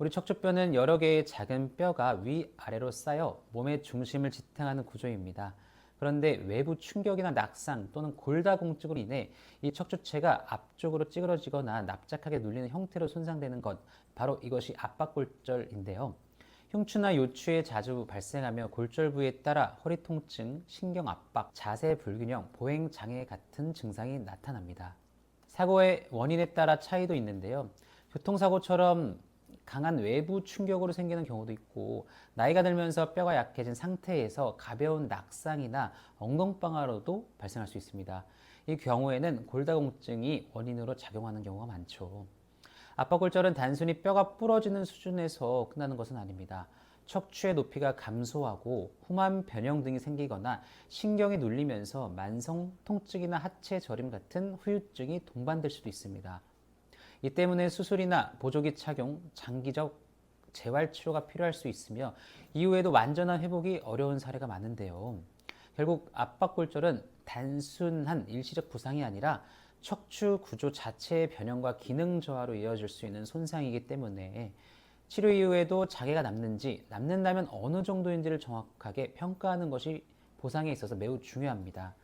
우리 척추뼈는 여러 개의 작은 뼈가 위아래로 쌓여 몸의 중심을 지탱하는 구조입니다. 그런데 외부 충격이나 낙상 또는 골다공증으로 인해 이 척추체가 앞쪽으로 찌그러지거나 납작하게 눌리는 형태로 손상되는 것, 바로 이것이 압박골절인데요. 흉추나 요추에 자주 발생하며 골절 부위에 따라 허리 통증, 신경 압박, 자세 불균형, 보행 장애 같은 증상이 나타납니다. 사고의 원인에 따라 차이도 있는데요. 교통사고처럼 강한 외부 충격으로 생기는 경우도 있고 나이가 들면서 뼈가 약해진 상태에서 가벼운 낙상이나 엉덩방아로도 발생할 수 있습니다. 이 경우에는 골다공증이 원인으로 작용하는 경우가 많죠. 압박골절은 단순히 뼈가 부러지는 수준에서 끝나는 것은 아닙니다. 척추의 높이가 감소하고 후만 변형 등이 생기거나 신경이 눌리면서 만성 통증이나 하체 저림 같은 후유증이 동반될 수도 있습니다. 이 때문에 수술이나 보조기 착용, 장기적 재활 치료가 필요할 수 있으며 이후에도 완전한 회복이 어려운 사례가 많은데요. 결국 압박골절은 단순한 일시적 부상이 아니라 척추 구조 자체의 변형과 기능 저하로 이어질 수 있는 손상이기 때문에 치료 이후에도 자괴가 남는지 남는다면 어느 정도인지를 정확하게 평가하는 것이 보상에 있어서 매우 중요합니다.